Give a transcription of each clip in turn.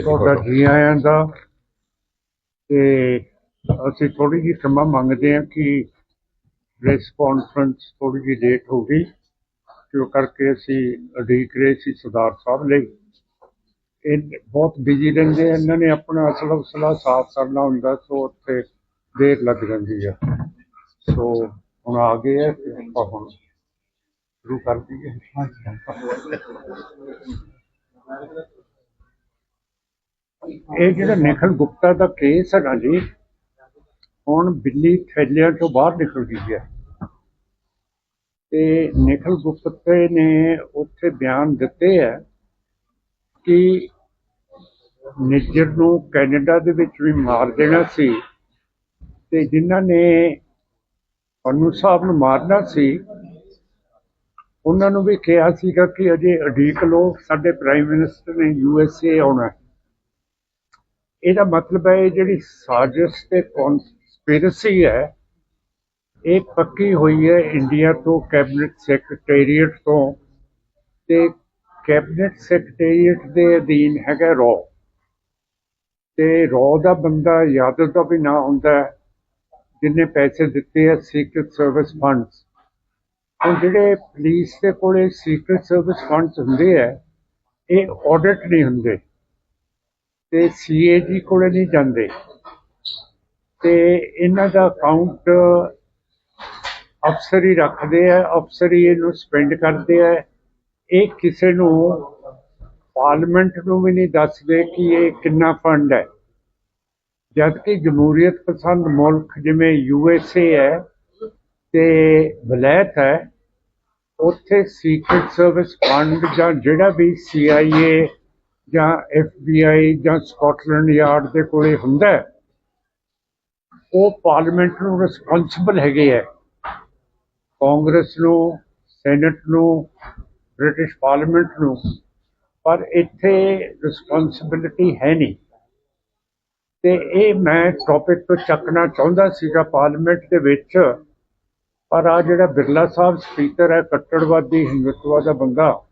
ਜੀ ਤੁਹਾਡਾ photo। ਜੀ ਆਇਆਂ ਦਾ ਤੇ ਅਸੀਂ ਥੋੜੀ ਜਿਹੀ ਸਮਾਂ ਮੰਗਦੇ ਹਾਂ ਕਿ ਪ੍ਰੈਸ ਕਾਨਫਰੰਸ ਥੋੜੀ ਜਿਹੀ ਲੇਟ ਹੋ ਗਈ ਕਿਉਂ ਕਰਕੇ ਅਸੀਂ ਰਹੇ ਸੀ ਸਰਦਾਰ ਸਾਹਿਬ ਲਈ। ਇਹ ਬਹੁਤ ਬਿਜ਼ੀ ਰਹਿੰਦੇ ਆ, ਇਹਨਾਂ ਨੇ ਆਪਣਾ ਅਸਲ ਉਸਲਾ ਸਾਫ਼ ਕਰਨਾ ਹੁੰਦਾ ਸੋ ਉੱਥੇ ਦੇਰ ਲੱਗ ਜਾਂਦੀ ਆ। ਸੋ ਹੁਣ ਆ ਗਏ ਆ ਤੇ ਆਪਾਂ ਹੁਣ ਸ਼ੁਰੂ ਕਰ ਦਈਏ। ਇਹ ਜਿਹੜਾ ਨਿਖਲ ਗੁਪਤਾ ਦਾ ਕੇਸ ਹੈਗਾ ਜੀ, ਹੁਣ ਬਿੱਲੀ ਥੈਲਿਆਂ ਤੋਂ ਬਾਹਰ ਨਿਕਲ ਗਈ ਹੈ। ਤੇ ਨਿਖਲ ਗੁਪਤੇ ਨੇ ਉੱਥੇ ਬਿਆਨ ਦਿੱਤੇ ਹੈ ਕਿ ਨਿੱਜਰ ਨੂੰ ਕੈਨੇਡਾ ਦੇ ਵਿੱਚ ਵੀ ਮਾਰ ਦੇਣਾ ਸੀ ਤੇ ਜਿਨ੍ਹਾਂ ਨੇ ਅਨੂ ਸਾਹਿਬ ਨੂੰ ਮਾਰਨਾ ਸੀ, ਉਹਨਾਂ ਨੂੰ ਵੀ ਕਿਹਾ ਸੀਗਾ ਕਿ ਅਜੇ ਅਡੀਕ ਲੋ ਸਾਡੇ ਪ੍ਰਾਈਮ ਮਿਨਿਸਟਰ ਨੇ ਯੂ ਐਸ ਏ ਆਉਣਾ ਇਹਦਾ ਮਤਲਬ ਹੈ ਇਹ ਜਿਹੜੀ ਸਾਜ਼ਿਸ਼ ਤੇ ਕਨਸਪੀਰੇਸੀ ਹੈ ਇਹ ਪੱਕੀ ਹੋਈ ਹੈ ਇੰਡੀਆ ਤੋਂ ਕੈਬਨਿਟ ਸੈਕਟਰੀਏਟ ਤੋਂ ਤੇ ਕੈਬਨਿਟ ਸੈਕਟਰੀਏਟ ਦੇ ਅਧੀਨ ਹੈਗਾ ਰੋ। ਤੇ ਰੋ ਦਾ ਬੰਦਾ ਯਾਦਵ ਦਾ ਵੀ ਨਾਂ ਹੁੰਦਾ ਹੈ, ਜਿਹਨੇ ਪੈਸੇ ਦਿੱਤੇ ਆ ਸੀਕ੍ਰੀਟ ਸਰਵਿਸ ਫੰਡਸ ਹੁਣ ਜਿਹੜੇ ਪੁਲਿਸ ਦੇ ਕੋਲੇ ਸੀਕ੍ਰੀਟ ਸਰਵਿਸ ਫੰਡਸ ਹੁੰਦੇ ਆ ਇਹ ਆਡਿਟ ਨਹੀਂ ਹੁੰਦੇ। ਤੇ ਸੀਏਜੀ ਕੋਲੇ ਨਹੀਂ ਜਾਂਦੇ। ਤੇ ਇਹਨਾਂ ਦਾ ਅਕਾਊਂਟ ਅਫਸਰ ਹੀ ਰੱਖਦੇ ਆ, ਅਫਸਰ ਹੀ ਇਹਨੂੰ ਸਪੈਂਡ ਕਰਦੇ ਆ। ਇਹ ਕਿਸੇ ਨੂੰ ਪਾਰਲੀਮੈਂਟ ਨੂੰ ਵੀ ਨਹੀਂ ਦੱਸਦੇ ਕਿ ਇਹ ਕਿੰਨਾ ਫੰਡ ਹੈ। ਜਦ ਕਿ ਜਮਹੂਰੀਅਤ ਪਸੰਦ ਮੁਲਕ ਜਿਵੇਂ ਯੂ ਐਸ ਏ ਹੈ ਤੇ ਵਲੈਤ ਹੈ, ਉੱਥੇ ਸੀਕ੍ਰੀਟ ਸਰਵਿਸ ਫੰਡ ਜਾਂ ਜਿਹੜਾ ਵੀ ਸੀ ਆਈ ਏ ਜਾਂ ਐਫ ਬੀ ਆਈ ਜਾਂ ਸਕਾਟਲੈਂਡ ਯਾਰਡ ਦੇ ਕੋਲੇ ਹੁੰਦਾ ਉਹ ਪਾਰਲੀਮੈਂਟ ਨੂੰ ਰਿਸਪੌਂਸਿਬਲ ਹੈਗੇ ਹੈ। ਕਾਂਗਰਸ ਨੂੰ, ਸੈਨੇਟ ਨੂੰ, ਬ੍ਰਿਟਿਸ਼ ਪਾਰਲੀਮੈਂਟ ਨੂੰ, ਪਰ ਇੱਥੇ ਰਿਸਪੌਂਸਿਬਿਲਿਟੀ ਹੈ ਨਹੀਂ। ਤੇ ਇਹ ਮੈਂ ਟੌਪਿਕ ਤੋਂ ਚੱਕਣਾ ਚਾਹੁੰਦਾ ਸੀਗਾ ਪਾਰਲੀਮੈਂਟ ਦੇ ਵਿੱਚ, ਪਰ ਆ ਜਿਹੜਾ ਬਿਰਲਾ ਸਾਹਿਬ ਸਪੀਕਰ ਹੈ, ਕੱਟੜਵਾਦੀ, ਹਿੰਦੂਤਵਾ ਦਾ ਬੰਦਾ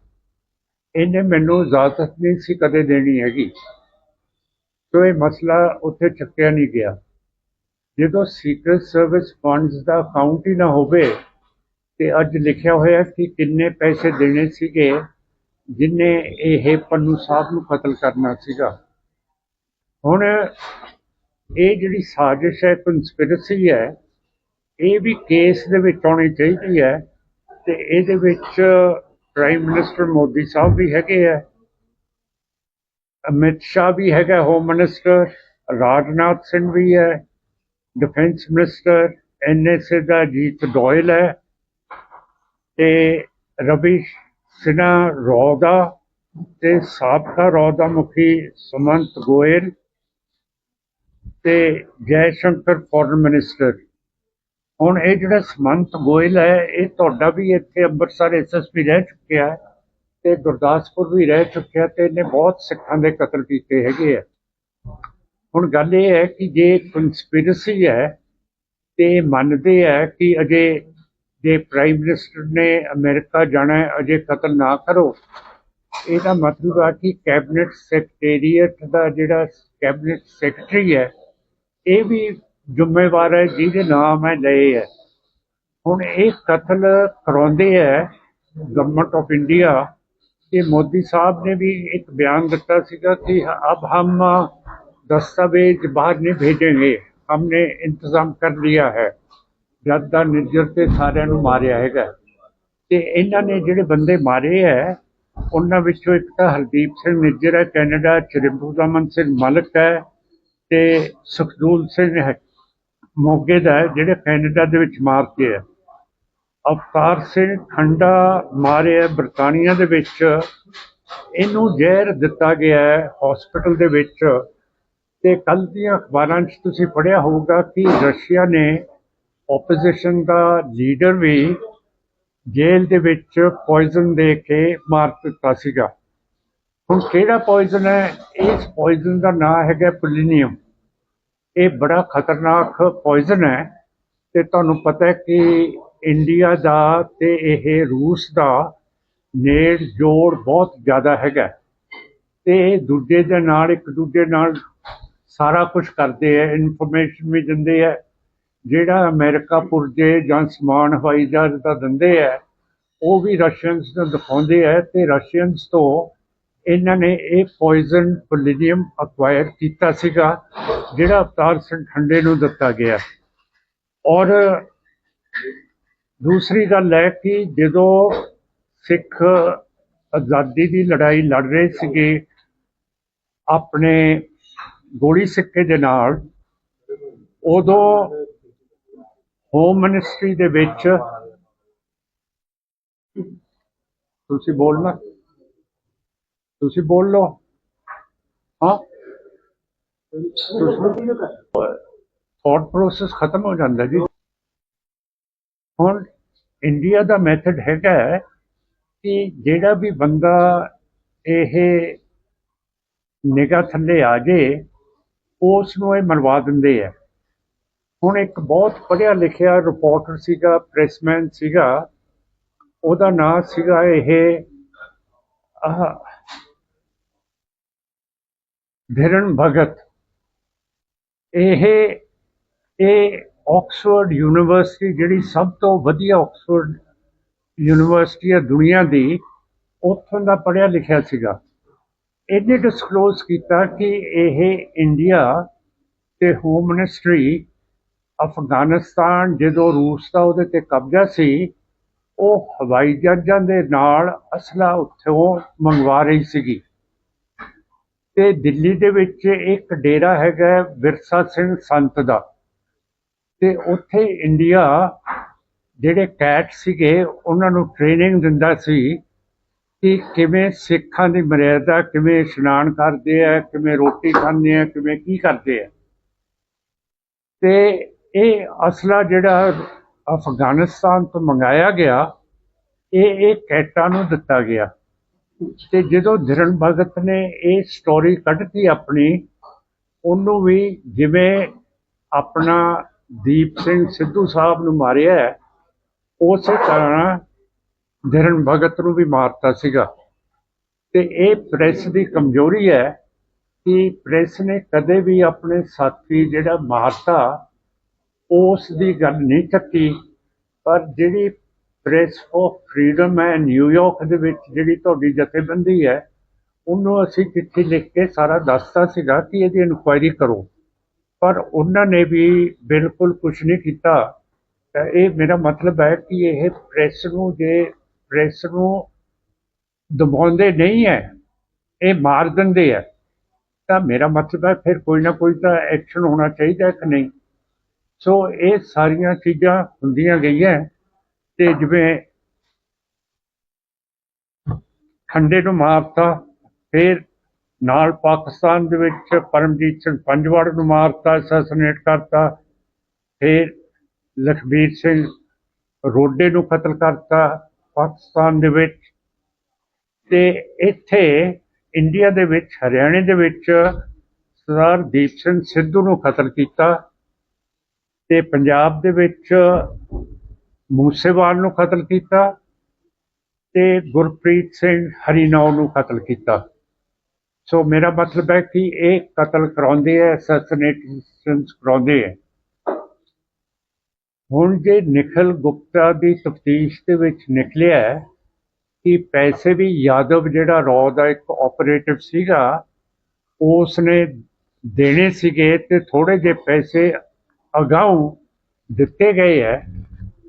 ਇਹਨੇ ਮੈਨੂੰ ਇਜਾਜ਼ਤ ਨਹੀਂ ਸੀ ਕਦੇ ਦੇਣੀ ਹੈਗੀ। ਸੋ ਇਹ ਮਸਲਾ ਉੱਥੇ ਚੱਕਿਆ ਨਹੀਂ ਗਿਆ। ਜਦੋਂ ਸੀਕ੍ਰੀਟ ਸਰਵਿਸ ਫੰਡਸ ਦਾ ਅਕਾਊਂਟ ਹੀ ਨਾ ਹੋਵੇ ਤੇ ਅੱਜ ਲਿਖਿਆ ਹੋਇਆ ਕਿ ਕਿੰਨੇ ਪੈਸੇ ਦੇਣੇ ਸੀਗੇ, ਜਿਨੇ ਇਹ ਪੰਨੂ ਸਾਹਿਬ ਨੂੰ ਕਤਲ ਕਰਨਾ ਸੀਗਾ। ਹੁਣ ਇਹ ਜਿਹੜੀ ਸਾਜ਼ਿਸ਼ ਹੈ ਕਨਸਪੀਰੇਸੀ ਹੈ, ਇਹ ਵੀ ਕੇਸ ਦੇ ਵਿੱਚ ਆਉਣੀ ਚਾਹੀਦੀ ਹੈ ਤੇ ਇਹਦੇ ਵਿੱਚ ਪ੍ਰਾਈਮ ਮਿਨਿਸਟਰ ਮੋਦੀ ਸਾਹਿਬ ਵੀ ਹੈਗੇ ਆ, ਅਮਿਤ ਸ਼ਾਹ ਵੀ ਹੈਗਾ ਹੋਮ ਮਿਨਿਸਟਰ ਰਾਜਨਾਥ ਸਿੰਘ ਵੀ ਹੈ ਡਿਫੈਂਸ ਮਿਨਿਸਟਰ ਐਨਐਸਏ ਦਾ ਜੀਤ ਡੋਇਲ ਹੈ ਤੇ ਰਵੀ ਸਿਨਾ ਰੌਦਾ ਤੇ ਸਾਬਕਾ ਰੌਦਾ ਮੁਖੀ ਸੁਮੰਤ ਗੋਇਲ ਤੇ ਜੈ ਸ਼ੰਕਰ ਫੋਰਨ ਮਿਨਿਸਟਰ ਹੁਣ ਇਹ ਜਿਹੜਾ ਸਮੰਤ ਗੋਇਲ ਹੈ, ਇਹ ਤੁਹਾਡਾ ਵੀ ਇੱਥੇ ਅੰਮ੍ਰਿਤਸਰ ਐਸਐਸਪੀ ਰਹਿ ਚੁੱਕਿਆ ਹੈ ਤੇ ਗੁਰਦਾਸਪੁਰ ਵੀ ਰਹਿ ਚੁੱਕਿਆ ਤੇ ਇਹਨੇ ਬਹੁਤ ਸਿੱਖਾਂ ਦੇ ਕਤਲ ਕੀਤੇ ਹੈਗੇ ਆ। ਹੁਣ ਗੱਲ ਇਹ ਹੈ ਕਿ ਜੇ ਕਨਸਪੀਰੇਸੀ ਹੈ ਤੇ ਮੰਨਦੇ ਆ ਕਿ ਅਜੇ ਜੇ ਪ੍ਰਾਈਮ ਮਿਨਿਸਟਰ ਨੇ ਅਮਰੀਕਾ ਜਾਣਾ ਹੈ, ਅਜੇ ਕਤਲ ਨਾ ਕਰੋ। ਇਹਦਾ ਮਤਲਬ ਆ ਕਿ ਕੈਬਨਿਟ ਸੈਕਟਰੀਏਟ ਦਾ ਜਿਹੜਾ ਕੈਬਨਿਟ ਸੈਕਟਰੀ ਹੈ, ਇਹ ਵੀ ਜ਼ਿੰਮੇਵਾਰ ਹੈ ਜਿਹਦੇ ਨਾਮ ਹੈ ਲਏ ਹੈ ਹੁਣ ਇਹ ਕਤਲ ਕਰਾਉਂਦੇ ਹੈ ਗਵਰਨਮੈਂਟ ਆਫ ਇੰਡੀਆ ਕਿ ਮੋਦੀ ਸਾਹਿਬ ਨੇ ਵੀ ਇੱਕ ਬਿਆਨ ਦਿੱਤਾ ਸੀਗਾ ਕਿ अब हम दस्तावेज बाहर नहीं भेजेंगे हमने इंतजाम कर लिया है ਜਦ ਦਾ ਨਿਰਜਰ ਤੇ ਸਾਰਿਆਂ ਨੂੰ ਮਾਰਿਆ ਹੈਗਾ ਤੇ ਇਹਨਾਂ ਨੇ ਜਿਹੜੇ ਬੰਦੇ ਮਾਰੇ ਹੈ ਉਹਨਾਂ ਵਿੱਚੋਂ ਇੱਕ ਤਾਂ ਹਰਦੀਪ ਸਿੰਘ ਨਿੱਜਰ ਹੈ ਕੈਨੇਡਾ ਚ ਰਿਪੂਦਮਨ ਸਿੰਘ ਮਲਕ ਹੈ ਤੇ ਸੁਖਦੂਲ ਸਿੰਘ ਹੈ ਮੋਗੇ ਦਾ ਹੈ, ਜਿਹੜੇ ਕੈਨੇਡਾ ਦੇ ਵਿੱਚ ਮਾਰ ਕੇ ਹੈ। ਅਵਤਾਰ ਸਿੰਘ ਖੰਡਾ ਮਾਰਿਆ ਬਰਤਾਨੀਆ ਦੇ ਵਿੱਚ ਇਹਨੂੰ ਜ਼ਹਿਰ ਦਿੱਤਾ ਗਿਆ ਹੈ ਹਸਪੀਟਲ ਦੇ ਵਿੱਚ। ਤੇ ਕੱਲ ਦੀਆਂ ਅਖਬਾਰਾਂ 'ਚ ਤੁਸੀਂ ਪੜ੍ਹਿਆ ਹੋਊਗਾ ਕਿ ਰਸ਼ੀਆ ਨੇ ਆਪੋਜੀਸ਼ਨ ਦਾ ਲੀਡਰ ਵੀ ਜੇਲ੍ਹ ਦੇ ਵਿੱਚ ਪੋਇਜ਼ਨ ਦੇ ਕੇ ਮਾਰ ਦਿੱਤਾ ਸੀਗਾ। ਹੁਣ ਕਿਹੜਾ ਪੋਇਜ਼ਨ ਹੈ? ਇਸ ਪੋਇਜ਼ਨ ਦਾ ਨਾਮ ਹੈਗਾ ਪੁਲੀਨੀਅਮ। ਇਹ ਬੜਾ ਖਤਰਨਾਕ ਪੋਇਜ਼ਨ ਹੈ ਤੇ ਤੁਹਾਨੂੰ ਪਤਾ ਹੈ ਕਿ ਇੰਡੀਆ ਦਾ ਤੇ ਇਹ ਰੂਸ ਦਾ ਨੇੜ ਜੋੜ ਬਹੁਤ ਜ਼ਿਆਦਾ ਹੈਗਾ ਤੇ ਦੂਜੇ ਦੇ ਨਾਲ, ਇੱਕ ਦੂਜੇ ਨਾਲ ਸਾਰਾ ਕੁਝ ਕਰਦੇ ਆ ਇਨਫੋਰਮੇਸ਼ਨ ਵੀ ਦਿੰਦੇ ਆ ਜਿਹੜਾ ਅਮਰੀਕਾ ਪੁਰਜੇ ਜਾਂ ਸਮਾਨ ਹਵਾਈ ਜਹਾਜ਼ ਦਾ ਦਿੰਦੇ ਆ ਉਹ ਵੀ ਰਸ਼ੀਅਨਸ ਨੂੰ ਦਿਖਾਉਂਦੇ ਆ ਤੇ ਰਸ਼ੀਅਨਸ ਤੋਂ ਇਹਨਾਂ ਨੇ ਇਹ ਪੋਇਜ਼ਨ ਪੋਲੀਨੀਅਮ ਅਕਵਾਇਰ ਕੀਤਾ ਸੀਗਾ, ਜਿਹੜਾ ਅਵਤਾਰ ਸਿੰਘ ਠੰਡੇ ਨੂੰ ਦਿੱਤਾ ਗਿਆ। ਔਰ ਦੂਸਰੀ ਗੱਲ ਹੈ ਕਿ ਜਦੋਂ ਸਿੱਖ ਆਜ਼ਾਦੀ ਦੀ ਲੜਾਈ ਲੜ ਰਹੇ ਸੀਗੇ, ਆਪਣੇ ਗੋਲੀ ਸਿੱਕੇ ਦੇ ਨਾਲ, ਉਦੋਂ ਹੋਮ ਮਿਨਿਸਟਰੀ ਦੇ ਵਿੱਚ ਤੁਸੀਂ ਬੋਲਣਾ। ਤੁਸੀਂ ਬੋਲ ਲਓ। ਹਾਂ। ਥਾਟ ਪ੍ਰੋਸੈਸ ਖਤਮ ਹੋ ਜਾਂਦਾ ਜੀ। ਹੁਣ ਇੰਡੀਆ ਦਾ ਮੈਥਡ ਹੈਗਾ ਕਿ ਜਿਹੜਾ ਵੀ ਬੰਦਾ ਇਹ ਨਿਗਾਹ ਥੱਲੇ ਆ ਜੇ ਉਸ ਨੂੰ ਇਹ ਮਰਵਾ ਦਿੰਦੇ ਆ। ਹੁਣ ਇੱਕ ਬਹੁਤ ਪੜ੍ਹਿਆ ਲਿਖਿਆ ਰਿਪੋਰਟਰ ਸੀਗਾ ਪ੍ਰੈਸਮੈਨ ਸੀਗਾ। ਉਹਦਾ ਨਾਂ ਸੀਗਾ ਇਹ, ਆਹ ਧਿਰਨ ਭਗਤ ਇਹ ਇਹ ਆਕਸਫੋਰਡ ਯੂਨੀਵਰਸਿਟੀ ਜਿਹੜੀ ਸਭ ਤੋਂ ਵਧੀਆ ਆਕਸਫੋਰਡ ਯੂਨੀਵਰਸਿਟੀ ਹੈ ਦੁਨੀਆ ਦੀ ਉੱਥੋਂ ਦਾ ਪੜ੍ਹਿਆ ਲਿਖਿਆ ਸੀਗਾ ਇਹਨੇ ਡਿਸਕਲੋਜ਼ ਕੀਤਾ ਕਿ ਇਹ ਇੰਡੀਆ ਤੇ ਹੋਮ ਮਿਨਿਸਟਰੀ ਅਫਗਾਨਿਸਤਾਨ ਜਦੋਂ ਰੂਸ ਦਾ ਉਹਦੇ ਤੇ ਕਬਜ਼ਾ ਸੀ ਉਹ ਹਵਾਈ ਜਹਾਜ਼ਾਂ ਦੇ ਨਾਲ ਅਸਲਾ ਉੱਥੋਂ ਮੰਗਵਾ ਰਹੀ ਸੀਗੀ ਤੇ ਦਿੱਲੀ ਦੇ ਵਿੱਚ ਇੱਕ ਡੇਰਾ ਹੈਗਾ ਵਿਰਸਾ ਸਿੰਘ ਸੰਤ ਦਾ। ਤੇ ਉੱਥੇ ਇੰਡੀਆ ਜਿਹੜੇ ਕੈਟ ਸੀਗੇ, ਉਹਨਾਂ ਨੂੰ ਟ੍ਰੇਨਿੰਗ ਦਿੰਦਾ ਸੀ ਕਿ ਕਿਵੇਂ ਸਿੱਖਾਂ ਦੀ ਮਰਿਆਦਾ, ਕਿਵੇਂ ਇਸ਼ਨਾਨ ਕਰਦੇ ਆ, ਕਿਵੇਂ ਰੋਟੀ ਖਾਂਦੇ ਆ, ਕਿਵੇਂ ਕੀ ਕਰਦੇ ਆ। ਤੇ ਇਹ ਅਸਲਾ ਜਿਹੜਾ ਅਫਗਾਨਿਸਤਾਨ ਤੋਂ ਮੰਗਾਇਆ ਗਿਆ, ਇਹ ਇਹ ਕੈਟਾਂ ਨੂੰ ਦਿੱਤਾ ਗਿਆ। ਤੇ ਜਦੋਂ ਧਿਰਨ ਭਗਤ ਨੇ ਇਹ ਸਟੋਰੀ ਕੱਢਤੀ ਆਪਣੀ, ਉਹਨੂੰ ਵੀ ਜਿਵੇਂ ਆਪਣਾ ਦੀਪ ਸਿੰਘ ਸਿੱਧੂ ਸਾਹਿਬ ਨੂੰ ਮਾਰਿਆ, ਉਸੇ ਤਰ੍ਹਾਂ ਧਿਰਨ ਭਗਤ ਨੂੰ ਵੀ ਮਾਰਤਾ ਸੀਗਾ। ਤੇ ਇਹ ਪ੍ਰੈਸ ਦੀ ਕਮਜ਼ੋਰੀ ਹੈ ਕਿ ਪ੍ਰੈਸ ਨੇ ਕਦੇ ਵੀ ਆਪਣੇ ਸਾਥੀ ਜਿਹੜਾ ਮਾਰਤਾ, ਉਸ ਦੀ ਗੱਲ ਨਹੀਂ ਚੱਕੀ, ਪਰ ਜਿਹੜੀ ਪ੍ਰੈਸ ਆਫ ਫਰੀडम ਹੈ ਨਿਊਯਾਰਕ ਦੇ ਵਿੱਚ ਜਿਹੜੀ ਤੁਹਾਡੀ ਜਥੇਬੰਦੀ ਹੈ, ਉਹਨੂੰ ਅਸੀਂ ਚਿੱਠੀ ਲਿਖ ਕੇ ਸਾਰਾ ਦੱਸਤਾ ਸੀਗਾ ਕਿ ਇਹਦੀ ਇਨਕੁਆਇਰੀ ਕਰੋ। ਪਰ ਉਹਨਾਂ ਨੇ ਵੀ ਬਿਲਕੁਲ ਕੁਝ ਨਹੀਂ ਕੀਤਾ। ਤਾਂ ਇਹ ਮੇਰਾ ਮਤਲਬ ਹੈ ਕਿ ਇਹ ਪ੍ਰੈਸ ਨੂੰ ਜੇ ਪ੍ਰੈਸ ਨੂੰ ਦਬਾਉਂਦੇ ਨਹੀਂ ਹੈ, ਇਹ ਮਾਰ ਦਿੰਦੇ ਆ ਤਾਂ ਮੇਰਾ ਮਤਲਬ ਹੈ ਫਿਰ ਕੋਈ ਨਾ ਕੋਈ ਤਾਂ ਐਕਸ਼ਨ ਹੋਣਾ ਚਾਹੀਦਾ ਕਿ ਨਹੀਂ? ਸੋ ਇਹ ਸਾਰੀਆਂ ਚੀਜ਼ਾਂ ਹੁੰਦੀਆਂ ਗਈਆਂ। ਤੇ ਜਿਵੇਂ ਖੰਡੇ ਨੂੰ ਮਾਰਤਾ ਫਿਰ ਨਾਲ ਪਾਕਿਸਤਾਨ ਦੇ ਵਿੱਚ ਪਰਮਜੀਤ ਸਿੰਘ ਪੰਜਵਾੜ ਨੂੰ ਮਾਰਤਾ ਅਸੈਸੀਨੇਟ ਕਰਤਾ ਫਿਰ ਲਖਬੀਰ ਸਿੰਘ ਰੋਡੇ ਨੂੰ ਕਤਲ ਕਰਤਾ ਪਾਕਿਸਤਾਨ ਦੇ ਵਿੱਚ। ਤੇ ਇੱਥੇ ਇੰਡੀਆ ਦੇ ਵਿੱਚ ਹਰਿਆਣੇ ਦੇ ਵਿੱਚ ਸਰਦਾਰ ਦੀਪ ਸਿੰਘ ਸਿੱਧੂ ਨੂੰ ਕਤਲ ਕੀਤਾ ਤੇ ਪੰਜਾਬ ਦੇ ਵਿੱਚ ਮੂਸੇਵਾਲ ਨੂੰ ਕਤਲ ਕੀਤਾ ਤੇ ਗੁਰਪ੍ਰੀਤ ਸਿੰਘ ਹਰੀਨੌਰ ਨੂੰ ਕਤਲ ਕੀਤਾ। ਸੋ ਮੇਰਾ ਮਤਲਬ ਹੈ ਕਿ ਇਹ ਕਤਲ ਕਰਾਉਂਦੇ ਆ ਅਸੈਸੀਨੇਸ਼ਨਸ ਕਰਾਉਂਦੇ ਆ ਹੁਣ ਜੇ ਨਿਖਲ ਗੁਪਤਾ ਦੀ ਤਫਤੀਸ਼ ਦੇ ਵਿੱਚ ਨਿਕਲਿਆ ਕਿ ਪੈਸੇ ਵੀ ਯਾਦਵ ਜਿਹੜਾ ਰੌ ਦਾ ਇੱਕ ਆਪਰੇਟਿਵ ਸੀਗਾ ਉਸ ਨੇ ਦੇਣੇ ਸੀਗੇ ਤੇ ਥੋੜੇ ਜਿਹੇ ਪੈਸੇ ਅਗਾਊਂ ਦਿੱਤੇ ਗਏ ਹੈ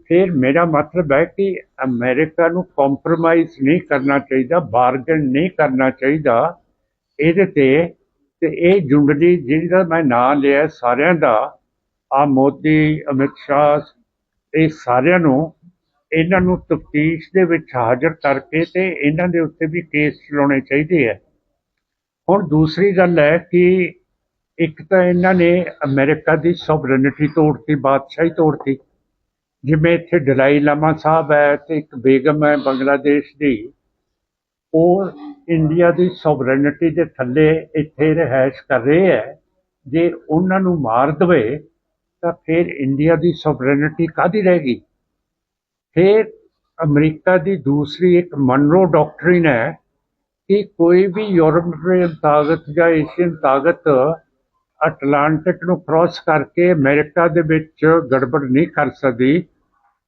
ਫਿਰ ਮੇਰਾ ਮਤਲਬ ਹੈ ਕਿ ਅਮਰੀਕਾ ਨੂੰ ਕੰਪਰੋਮਾਈਜ਼ ਨਹੀਂ ਕਰਨਾ ਚਾਹੀਦਾ ਬਾਰਗਨ ਨਹੀਂ ਕਰਨਾ ਚਾਹੀਦਾ ਇਹਦੇ ਤੇ ਤੇ ਇਹ ਜੁੰਡਲੀ ਜਿਹਦਾ ਮੈਂ ਨਾਂ ਲਿਆ ਸਾਰਿਆਂ ਦਾ ਆ ਮੋਦੀ, ਅਮਿਤ ਸ਼ਾਹ, ਇਹ ਸਾਰਿਆਂ ਨੂੰ, ਇਹਨਾਂ ਨੂੰ ਤਫਤੀਸ਼ ਦੇ ਵਿੱਚ ਹਾਜ਼ਰ ਕਰਕੇ ਤੇ ਇਹਨਾਂ ਦੇ ਉੱਤੇ ਵੀ ਕੇਸ ਚਲਾਉਣੇ ਚਾਹੀਦੇ ਆ। ਹੁਣ ਦੂਸਰੀ ਗੱਲ ਹੈ ਕਿ ਇੱਕ ਤਾਂ ਇਹਨਾਂ ਨੇ ਅਮਰੀਕਾ ਦੀ ਸੋਵਰਨਿਟੀ ਤੋੜਤੀ, ਬਾਦਸ਼ਾਹੀ ਤੋੜਤੀ। ਜਿਵੇਂ ਇੱਥੇ ਡਲਾਈ ਲਾਮਾ ਸਾਹਿਬ ਹੈ ਤੇ ਇੱਕ ਬੇਗਮ ਹੈ ਬੰਗਲਾਦੇਸ਼ ਦੀ, ਉਹ ਇੰਡੀਆ ਦੀ ਸੋਵਰਨਿਟੀ ਦੇ ਥੱਲੇ ਇੱਥੇ ਰਹਿائش ਕਰ ਰਹੇ ਹੈ। ਜੇ ਉਹਨਾਂ ਨੂੰ ਮਾਰ ਦਵੇ, ਤਾਂ ਫਿਰ ਇੰਡੀਆ ਦੀ ਸੋਵਰਨਿਟੀ ਕਾਦੀ ਰਹੇਗੀ ਫਿਰ ਅਮਰੀਕਾ ਦੀ ਦੂਸਰੀ ਇੱਕ ਮਨਰੋ ਡਾਕਟ੍ਰਿਨ ਹੈ ਕਿ ਕੋਈ ਵੀ ਯੂਰਪੀਅਨ ਤਾਕਤ ਜਾਂ ਏਸ਼ੀਅਨ ਤਾਕਤ ਅਟਲਾਂਟਿਕ ਨੂੰ ਕ੍ਰਾਸ ਕਰਕੇ ਅਮਰੀਕਾ ਦੇ ਵਿੱਚ ਗੜਬੜ ਨਹੀਂ ਕਰ ਸਕਦੀ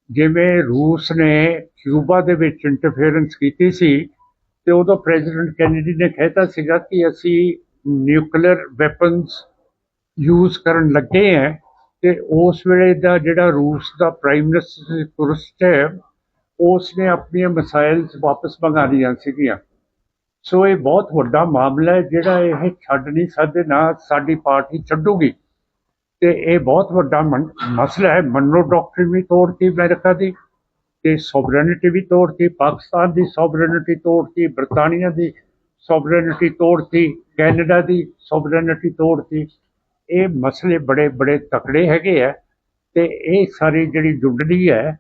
ਜਿਵੇਂ ਰੂਸ ਨੇ ਕਿਊਬਾ ਦੇ ਵਿੱਚ ਇੰਟਰਫੇਰੈਂਸ ਕੀਤੀ ਸੀ, ਤੇ ਉਦੋਂ ਪ੍ਰੈਜ਼ੀਡੈਂਟ ਕੈਨੇਡੀ ਨੇ ਕਹਿਤਾ ਸੀਗਾ ਕਿ ਅਸੀਂ ਨਿਊਕਲੀਅਰ ਵੈਪਨਸ ਯੂਜ਼ ਕਰਨ ਲੱਗੇ ਹੈ, ਤੇ ਉਸ ਵੇਲੇ ਦਾ ਜਿਹੜਾ ਰੂਸ ਦਾ ਪ੍ਰਾਈਮ ਮਿਨਿਸਟਰ ਸੀ, ਕੁਰਸਚੇਵ, ਉਸ ਨੇ ਆਪਣੀਆਂ ਮਿਸਾਈਲਸ ਵਾਪਸ ਮੰਗਾ ਲਈਆਂ ਸੀਗੀਆਂ। ਸੋ ਇਹ ਬਹੁਤ ਵੱਡਾ ਮਾਮਲਾ ਹੈ, ਜਿਹੜਾ ਇਹ ਛੱਡ ਨਹੀਂ ਸਕਦੇ, ਨਾ ਸਾਡੀ ਪਾਰਟੀ ਛੱਡੂਗੀ। ਤੇ ਇਹ ਬਹੁਤ ਵੱਡਾ ਮਸਲਾ ਹੈ। ਮਨੋ ਡਾਕਟਰੀ ਵੀ ਤੋੜਤੀ ਅਮਰੀਕਾ ਦੀ, ਤੇ ਸੋਵਰੇਨਿਟੀ ਵੀ ਤੋੜਤੀ, ਪਾਕਿਸਤਾਨ ਦੀ ਸੋਵਰੇਨਿਟੀ ਤੋੜਤੀ ਬ੍ਰਿਟਾਨੀਆ ਦੀ ਸੋਵਰੇਨਿਟੀ ਤੋੜਤੀ, ਕੈਨੇਡਾ ਦੀ ਸੋਵਰੇਨਿਟੀ ਤੋੜਤੀ। ਇਹ ਮਸਲੇ ਬੜੇ ਬੜੇ ਤਕੜੇ ਹੈਗੇ ਆ, ਤੇ ਇਹ ਸਾਰੀ ਜਿਹੜੀ ਜੁੜਦੀ ਹੈ,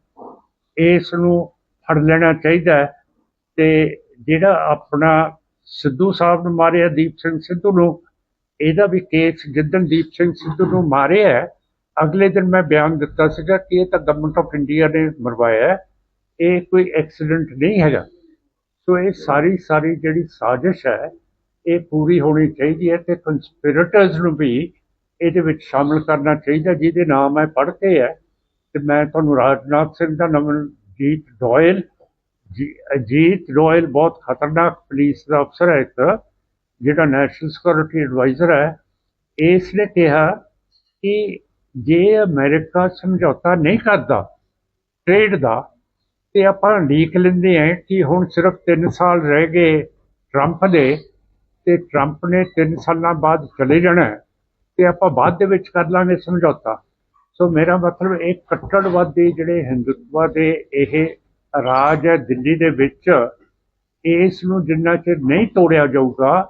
ਇਸ ਨੂੰ ਫੜ ਲੈਣਾ ਚਾਹੀਦਾ ਹੈ। ਤੇ ਜਿਹੜਾ ਆਪਣਾ ਸਿੱਧੂ ਸਾਹਿਬ ਨੂੰ ਮਾਰਿਆ, ਦੀਪ ਸਿੰਘ ਸਿੱਧੂ ਨੂੰ, ਇਹਦਾ ਵੀ ਕੇਸ ਜਿੱਦਣ ਦੀਪ ਸਿੰਘ ਸਿੱਧੂ ਨੂੰ ਮਾਰਿਆ, ਅਗਲੇ ਦਿਨ ਮੈਂ ਬਿਆਨ ਦਿੱਤਾ ਸੀਗਾ ਕਿ ਇਹ ਤਾਂ ਗਵਰਨਮੈਂਟ ਆਫ ਇੰਡੀਆ ਨੇ ਮਰਵਾਇਆ ਇਹ ਕੋਈ ਐਕਸੀਡੈਂਟ ਨਹੀਂ ਹੈਗਾ। ਸੋ ਇਹ ਸਾਰੀ ਸਾਰੀ ਜਿਹੜੀ ਸਾਜ਼ਿਸ਼ ਹੈ, ਇਹ ਪੂਰੀ ਹੋਣੀ ਚਾਹੀਦੀ ਹੈ ਤੇ ਕੰਸਪੀਰੇਟਰਸ ਨੂੰ ਵੀ ਇਹਦੇ ਵਿੱਚ ਸ਼ਾਮਲ ਕਰਨਾ ਚਾਹੀਦਾ, ਜਿਹਦੇ ਨਾਮ ਮੈਂ ਪੜ੍ਹ ਕੇ ਹੈ। ਤੇ ਮੈਂ ਤੁਹਾਨੂੰ ਰਾਜਨਾਥ ਸਿੰਘ ਦਾ ਨਾਮ, ਜੀਤ ਡੋਇਲ ਅਜੀਤ ਰੋਇਲ ਬਹੁਤ ਖਤਰਨਾਕ ਪੁਲਿਸ ਦਾ ਅਫਸਰ ਹੈ ਇੱਕ, ਜਿਹੜਾ ਨੈਸ਼ਨਲ ਸਿਕਿਉਰਿਟੀ ਐਡਵਾਈਜ਼ਰ ਹੈ। ਇਸ ਨੇ ਕਿਹਾ ਕਿ ਜੇ ਅਮਰੀਕਾ ਸਮਝੌਤਾ ਨਹੀਂ ਕਰਦਾ ਟ੍ਰੇਡ ਦਾ, ਤੇ ਆਪਾਂ ਲੀਕ ਲੈਂਦੇ ਹਾਂ ਕਿ ਹੁਣ ਸਿਰਫ 3 ਸਾਲ ਰਹਿ ਗਏ ਟਰੰਪ ਦੇ, ਤੇ ਟਰੰਪ ਨੇ 3 ਸਾਲਾਂ ਬਾਅਦ ਚਲੇ ਜਾਣਾ ਹੈ, ਤੇ ਆਪਾਂ ਬਾਅਦ ਦੇ ਵਿੱਚ ਕਰ ਲਾਂਗੇ ਸਮਝੌਤਾ। ਸੋ ਮੇਰਾ ਮਤਲਬ ਇਹ ਕੱਟੜਵਾਦੀ ਜਿਹੜੇ ਹਿੰਦੁਤਵਾ ਦੇ ਇਹ ਰਾਜ ਹੈ ਦਿੱਲੀ ਦੇ ਵਿੱਚ, ਇਸ ਨੂੰ ਜਿੰਨਾ ਚਿਰ ਨਹੀਂ ਤੋੜਿਆ ਜਾਊਗਾ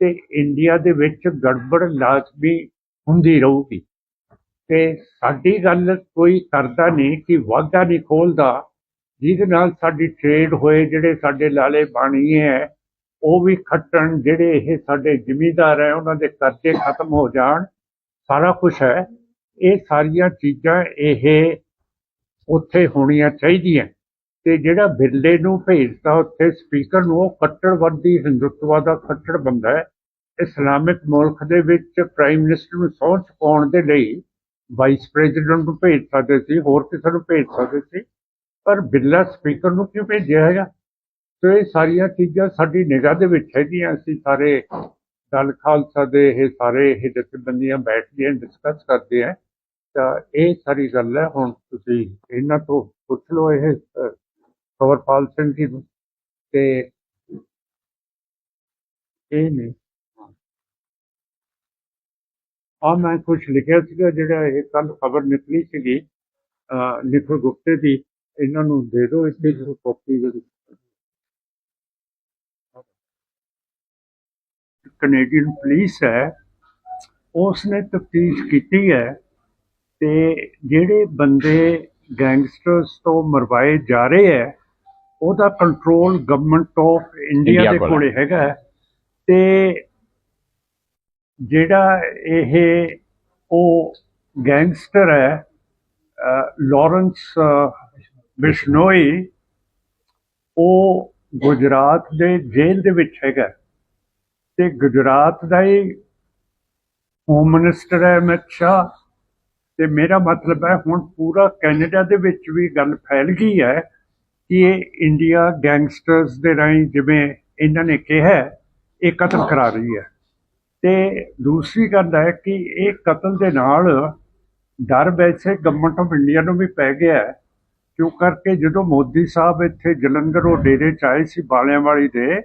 ਤੇ ਇੰਡੀਆ ਦੇ ਵਿੱਚ ਗੜਬੜ ਲਾਜ਼ਮੀ ਹੁੰਦੀ ਰਹੂਗੀ। ਤੇ ਸਾਡੀ ਗੱਲ ਕੋਈ ਕਰਦਾ ਨਹੀਂ ਕਿ ਵਾਧਾ ਨਹੀਂ ਖੋਲਦਾ, ਜਿਹਦੇ ਨਾਲ ਸਾਡੀ ਟ੍ਰੇਡ ਹੋਏ ਜਿਹੜੇ ਸਾਡੇ ਲਾਲੇ ਬਾਣੀ ਹੈ, ਉਹ ਵੀ ਖੱਟਣ ਜਿਹੜੇ ਇਹ ਸਾਡੇ ਜ਼ਿਮੀਦਾਰ ਹੈ, ਉਹਨਾਂ ਦੇ ਕਰਜ਼ੇ ਖਤਮ ਹੋ ਜਾਣ, ਸਾਰਾ ਕੁਝ ਹੈ। ਇਹ ਸਾਰੀਆਂ ਚੀਜ਼ਾਂ ਇਹ ਉੱਥੇ ਹੋਣੀਆਂ ਚਾਹੀਦੀਆਂ। ਤੇ ਜਿਹੜਾ ਬਿਰਲੇ ਨੂੰ ਭੇਜਦਾ ਉੱਥੇ ਸਪੀਕਰ ਨੂੰ, ਉਹ ਕੱਟੜਵਾਦੀ ਹਿੰਦੂਤਵਾ ਦਾ ਕੱਟੜ ਬੰਦਾ ਹੈ। ਇਸਲਾਮਿਕ ਮੁਲਕ ਦੇ ਵਿੱਚ ਪ੍ਰਾਈਮ ਮਿਨਿਸਟਰ ਨੂੰ ਸਹੁੰ ਚੁਕਾਉਣ ਦੇ ਲਈ ਵਾਈਸ ਪ੍ਰੈਜ਼ੀਡੈਂਟ ਨੂੰ ਭੇਜ ਸਕਦੇ ਸੀ, ਹੋਰ ਕਿਸੇ ਨੂੰ ਭੇਜ ਸਕਦੇ ਸੀ। ਪਰ ਬਿਰਲਾ ਸਪੀਕਰ ਨੂੰ ਕਿਉਂ ਭੇਜਿਆ ਹੈਗਾ? ਤੇ ਇਹ ਸਾਰੀਆਂ ਚੀਜ਼ਾਂ ਸਾਡੀ ਨਿਗਾਹ ਦੇ ਵਿੱਚ ਹੈਗੀਆਂ। ਅਸੀਂ ਸਾਰੇ ਦਲ ਖਾਲਸਾ ਦੇ, ਇਹ ਸਾਰੇ ਇਹ ਜਥੇਬੰਦੀਆਂ ਬੈਠਦੀਆਂ ਡਿਸਕਸ ਕਰਦੇ ਆ। ਤਾਂ ਇਹ ਸਾਰੀ ਗੱਲ ਹੈ। ਹੁਣ ਤੁਸੀਂ ਇਹਨਾਂ ਤੋਂ ਪੁੱਛ ਲਓ ਇਹ ਕੰਵਰਪਾਲ ਸਿੰਘ ਜੀ ਨੂੰ। ਤੇ ਇਹ ਨੇ ਆ ਮੈਂ ਕੁਝ ਲਿਖਿਆ ਸੀਗਾ ਜਿਹੜਾ ਇਹ ਕੱਲ ਖਬਰ ਨਿਕਲੀ ਸੀਗੀ ਅ, ਗੁਪਤੇ ਦੀ। ਇਹਨਾਂ ਨੂੰ ਦੇ ਦਿਓ ਇਸ ਦੀ ਕਾਪੀ ਜਿਹੜੀ ਕੈਨੇਡੀਅਨ ਪੁਲਿਸ ਹੈ ਉਸ ਨੇ ਤਫਤੀਸ਼ ਕੀਤੀ ਹੈ ਤੇ ਜਿਹੜੇ ਬੰਦੇ ਗੈਂਗਸਟਰਸ ਤੋਂ ਮਰਵਾਏ ਜਾ ਰਹੇ ਹੈ ਉਹਦਾ ਕੰਟਰੋਲ ਗਵਰਨਮੈਂਟ ਆਫ ਇੰਡੀਆ ਦੇ ਕੋਲ ਹੈਗਾ। ਤੇ ਜਿਹੜਾ ਇਹ ਉਹ ਗੈਂਗਸਟਰ ਹੈ ਲਾਰੈਂਸ ਬਿਸ਼ਨੋਈ ਉਹ ਗੁਜਰਾਤ ਦੇ ਜੇਲ੍ਹ ਦੇ ਵਿੱਚ ਹੈਗਾ ਤੇ ਗੁਜਰਾਤ ਦਾ ਹੀ ਹੋਮ ਮਿਨਿਸਟਰ ਹੈ ਅਮਿਤ ਸ਼ਾਹ। ਤੇ ਮੇਰਾ ਮਤਲਬ ਹੈ ਹੁਣ ਪੂਰਾ ਕੈਨੇਡਾ ਦੇ ਵਿੱਚ ਵੀ ਗੱਲ ਫੈਲ ਗਈ ਹੈ। ਕਿ ਇਹ ਇੰਡੀਆ ਗੈਂਗਸਟਰਸ ਦੇ ਰਾਹੀਂ ਜਿਵੇਂ ਇਹਨਾਂ ਨੇ ਕਿਹਾ ਇਹ ਕਤਲ ਕਰਾ ਰਹੀ ਹੈ। ਤੇ ਦੂਸਰੀ ਗੱਲ ਹੈ ਕਿ ਇਹ ਕਤਲ ਦੇ ਨਾਲ ਡਰ ਵੈਸੇ ਗਵਰਨਮੈਂਟ ਆਫ ਇੰਡੀਆ ਨੂੰ ਵੀ ਪੈ ਗਿਆ ਹੈ ਕਿਉਂ ਕਰਕੇ ਜਦੋਂ ਮੋਦੀ ਸਾਹਿਬ ਇੱਥੇ ਜਲੰਧਰ ਉਹ ਡੇਰੇ ਚ ਆਏ ਸੀ ਬਾਲਿਆਂ ਵਾਲੀ ਦੇ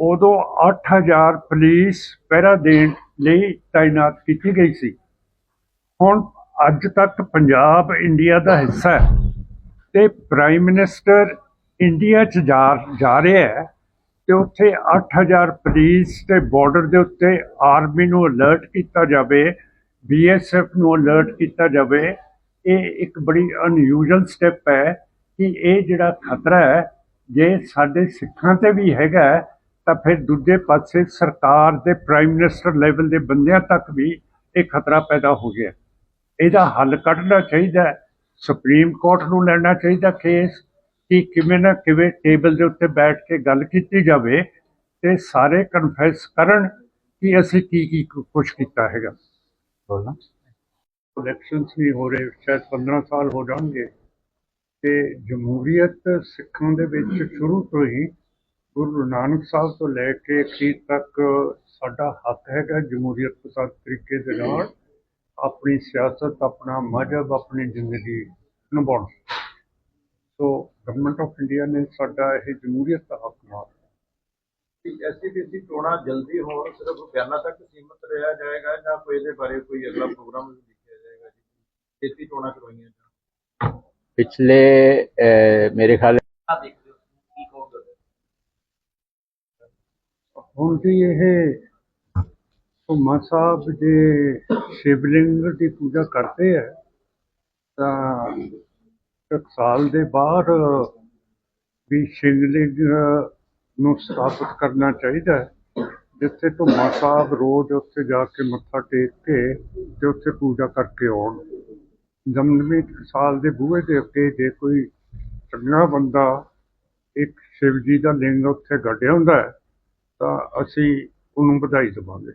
ਉਦੋਂ 8000 ਪੁਲਿਸ ਪਹਿਰਾ ਦੇਣ ਲਈ ਤਾਇਨਾਤ ਕੀਤੀ ਗਈ ਸੀ। ਹੁਣ ਅੱਜ ਤੱਕ ਪੰਜਾਬ ਇੰਡੀਆ ਦਾ ਹਿੱਸਾ ਹੈ। ਤੇ ਪ੍ਰਾਈਮ ਮਿਨਿਸਟਰ ਇੰਡੀਆ ਚ ਜਾ ਜਾ ਰਿਹਾ ਹੈ ਤੇ ਉੱਥੇ 8000 ਪੁਲਿਸ ਤੇ ਬਾਰਡਰ ਦੇ ਉੱਤੇ ਆਰਮੀ ਨੂੰ ਅਲਰਟ ਕੀਤਾ ਜਾਵੇ ਬੀਐਸਐਫ ਨੂੰ ਅਲਰਟ ਕੀਤਾ ਜਾਵੇ, ਇਹ ਇੱਕ ਬੜੀ ਅਨਯੂਜੂਅਲ ਸਟੈਪ ਹੈ ਕਿ ਇਹ ਜਿਹੜਾ ਖਤਰਾ ਹੈ, ਜੇ ਸਾਡੇ ਸਿੱਖਾਂ ਤੇ ਵੀ ਹੈਗਾ, ਤਾਂ ਫਿਰ ਦੂਜੇ ਪਾਸੇ ਸਰਕਾਰ ਦੇ ਪ੍ਰਾਈਮ ਮਿਨਿਸਟਰ ਲੈਵਲ ਦੇ ਬੰਦਿਆਂ ਤੱਕ ਵੀ ਇਹ ਖਤਰਾ ਪੈਦਾ ਹੋ ਗਿਆ ਇਹਦਾ ਹੱਲ ਕੱਢਣਾ ਚਾਹੀਦਾ ਹੈ। ਸੁਪਰੀਮ ਕੋਰਟ ਨੂੰ ਲੈਣਾ ਚਾਹੀਦਾ ਕੇਸ ਕਿ ਕਿਵੇਂ ਨਾ ਕਿਵੇਂ ਟੇਬਲ ਦੇ ਉੱਤੇ ਬੈਠ ਕੇ ਗੱਲ ਕੀਤੀ ਜਾਵੇ ਤੇ ਸਾਰੇ ਕਨਫੈਸ ਕਰਨ ਕਿ ਅਸੀਂ ਕੀ ਕੀ ਕੁਝ ਕੀਤਾ ਹੈਗਾ। ਬੋਲਣਾ। ਇਲੈਕਸ਼ਨਸ ਨਹੀਂ ਹੋ ਰਹੇ ਸ਼ਾਇਦ 15 ਸਾਲ ਹੋ ਜਾਣਗੇ। ਤੇ ਜਮਹੂਰੀਅਤ ਸਿੱਖਾਂ ਦੇ ਵਿੱਚ ਸ਼ੁਰੂ ਤੋਂ ਹੀ ਗੁਰੂ ਨਾਨਕ ਸਾਹਿਬ ਤੋਂ ਲੈ ਕੇ ਅਖੀਰ ਤੱਕ ਸਾਡਾ ਹੱਕ ਹੈਗਾ ਜਮਹੂਰੀਅਤ ਪਸੰਦ ਤਰੀਕੇ ਦੇ ਨਾਲ। ਆਪਣੀ ਸਿਆਸਤ ਆਪਣਾ ਮਜ਼ਹਬ ਆਪਣੀ ਜ਼ਿੰਦਗੀ ਨਿਭਾਉਣਾ ਸੋ ਗਵਰਨਮੈਂਟ ਆਫ ਇੰਡੀਆ ਨੇ ਸਾਡਾ ਇਹ ਜਮਹੂਰੀਅਤ ਦਾ ਹੱਕ ਨਾਲ ਕਿ ਐਸਪੀਸੀ ਚੋਣਾਂ ਜਲਦੀ ਹੋਣ ਸਿਰਫ ਬਿਆਨਾਂ ਤੱਕ ਸੀਮਤ ਰਿਹਾ ਜਾਏਗਾ ਜਾਂ ਕੋਈ ਇਹਦੇ ਬਾਰੇ ਕੋਈ ਅਗਲਾ ਪ੍ਰੋਗਰਾਮ ਵੀ ਲਿਖਿਆ ਜਾਏਗਾ ਜੀ ਛੇਤੀ ਚੋਣਾਂ ਕਰਵਾਈਆਂ ਜਾਣ ਪਿਛਲੇ ਅਹ, ਮੇਰੇ ਖਿਆਲ ਆ ਦੇਖਦੇ ਹੋ ਕੀ ਕਹੋਗੇ ਹੁਣ ਜੀ ਇਹ ਭੁਮਾ ਸਾਹਿਬ ਜੇ ਸ਼ਿਵਲਿੰਗ ਦੀ ਪੂਜਾ ਕਰਦੇ ਆ, ਤਾਂ ਟਕਸਾਲ ਦੇ ਬਾਹਰ ਵੀ ਸ਼ਿਵਲਿੰਗ ਨੂੰ ਸਥਾਪਿਤ ਕਰਨਾ ਚਾਹੀਦਾ ਜਿੱਥੇ ਭੁਮਾ ਸਾਹਿਬ ਰੋਜ਼ ਉੱਥੇ ਜਾ ਕੇ ਮੱਥਾ ਟੇਕ ਕੇ ਤੇ ਉੱਥੇ ਪੂਜਾ ਕਰਕੇ ਆਉਣ। ਦਮਦਮੀ ਟਕਸਾਲ ਦੇ ਬੂਹੇ ਦੇ ਅੱਗੇ ਜੇ ਕੋਈ ਚੰਗਾ ਬੰਦਾ ਇੱਕ ਸ਼ਿਵ ਜੀ ਦਾ ਲਿੰਗ ਉੱਥੇ ਗੱਡਿਆ ਹੁੰਦਾ ਤਾਂ ਅਸੀਂ ਉਹਨੂੰ ਵਧਾਈ ਦੇਵਾਂਗੇ।